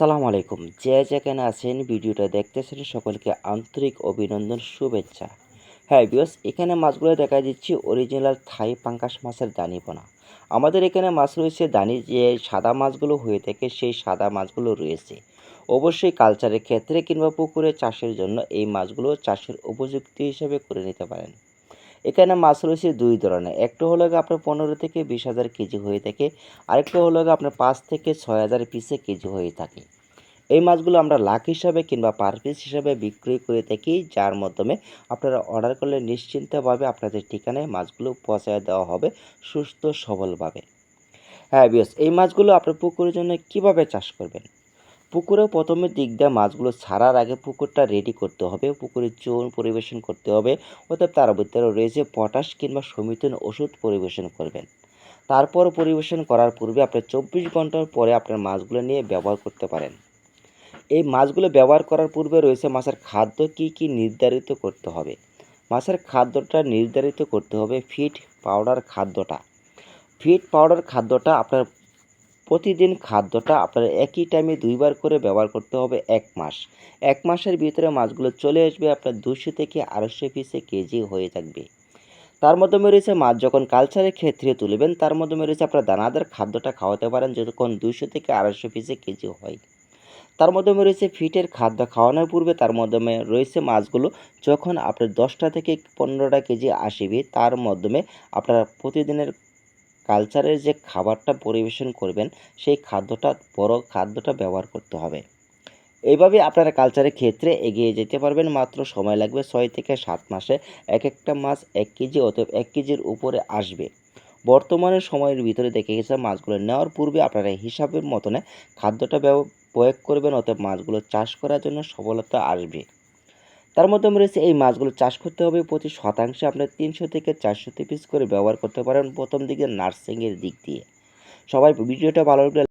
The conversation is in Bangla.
আসসালামু আলাইকুম। যে যেখানে আছেন, ভিডিওটা দেখতেছেন সকলকে আন্তরিক অভিনন্দন, শুভেচ্ছা। হ্যাঁ বিয়স এখানে মাছগুলো দেখা দিচ্ছি অরিজিনাল থাই পাঙ্কাশ মাছের দানি পোনা। আমাদের এখানে মাছ রয়েছে দানি, যে সাদা মাছগুলো হয়ে থাকে, সেই সাদা মাছগুলো রয়েছে। অবশ্যই কালচারের ক্ষেত্রে কিংবা পুকুরে চাষের জন্য এই মাছগুলো চাষের উপযুক্তি হিসেবে করে নিতে পারেন। এখানে মাছ রয়েছে দুই ধরনের। একটা হলো আপনার পনেরো থেকে বিশ হাজার কেজি হয়ে থাকে, আরেকটা হলো আপনার পাঁচ থেকে ছয় হাজার পিসে কেজি হয়ে থাকে। এই মাছগুলো আমরা লাখ হিসাবে কিংবা পার পিস হিসাবে বিক্রি করে থাকি, যার মাধ্যমে আপনারা অর্ডার করলে নিশ্চিন্তভাবে আপনাদের ঠিকানায় মাছগুলো পৌঁছায় দেওয়া হবে সুস্থ সবলভাবে। হ্যাঁ বিয়স এই মাছগুলো আপনার পুকুরের জন্য কীভাবে চাষ করবেন? পুকুরে প্রথমে দিক দিয়ে মাছগুলো ছাড়ার আগে পুকুরটা রেডি করতে হবে। পুকুরে চুন পরিবেশন করতে হবে। অর্থাৎ তার ভিতরে রয়েছে পটাশ কিংবা সমিতন ওষুধ পরিবেশন করবেন। তারপর পরিবেশন করার পূর্বে আপনি চব্বিশ ঘণ্টার পরে আপনার মাছগুলো নিয়ে ব্যবহার করতে পারেন। এই মাছগুলো ব্যবহার করার পূর্বে রয়েছে মাছের খাদ্য কি কি নির্ধারিত করতে হবে। মাছের খাদ্যটা নির্ধারিত করতে হবে। ফিড পাউডার খাদ্যটা। ফিড পাউডার খাদ্যটা আপনার প্রতিদিন খাদ্যটা আপনার একই টাইমে দুইবার করে ব্যবহার করতে হবে এক মাস। এক মাসের ভিতরে মাছগুলো চলে আসবে আপনার দুশো থেকে আড়াইশো পিসে কেজি হয়ে থাকবে। তার মাধ্যমে রয়েছে মাছ যখন কালচারের ক্ষেত্রে তুলবেন, তার মাধ্যমে রয়েছে আপনার দানাদার খাদ্যটা খাওয়াতে পারেন যতক্ষণ দুশো থেকে আড়াইশো পিসে কেজি হয়। তার মাধ্যমে রয়েছে ফিটের খাদ্য খাওয়ানোর পূর্বে তার মাধ্যমে রয়েছে মাছগুলো যখন আপনার দশটা থেকে পনেরোটা কেজি আসবে, তার মাধ্যমে আপনারা প্রতিদিনের কালচারের যে খাবারটা পরিবেশন করবেন, সেই খাদ্যটা, বড় খাদ্যটা ব্যবহার করতে হবে। এইভাবে আপনারা কালচারের ক্ষেত্রে এগিয়ে যেতে পারবেন, মাত্র সময় লাগবে ছয় থেকে সাত মাসে। এক একটা মাছ এক কেজি অতএব এক কেজির উপরে আসবে। বর্তমানে সময়ের ভিতরে দেখে গেছে, মাছগুলো নেওয়ার পূর্বে আপনারা হিসাবের মতনে খাদ্যটা প্রয়োগ করবেন, অতএব মাছগুলো চাষ করার জন্য সফলতা আসবে। তার মধ্যে রয়েছে এই মাছগুলো চাষ করতে হবে। প্রতি শতাংশে আপনার তিনশো থেকে চারশো পিস করে ব্যবহার করতে পারেন প্রথম দিকে নার্সিংয়ের দিক দিয়ে। সবাই ভিডিওটা ভালো লাগলে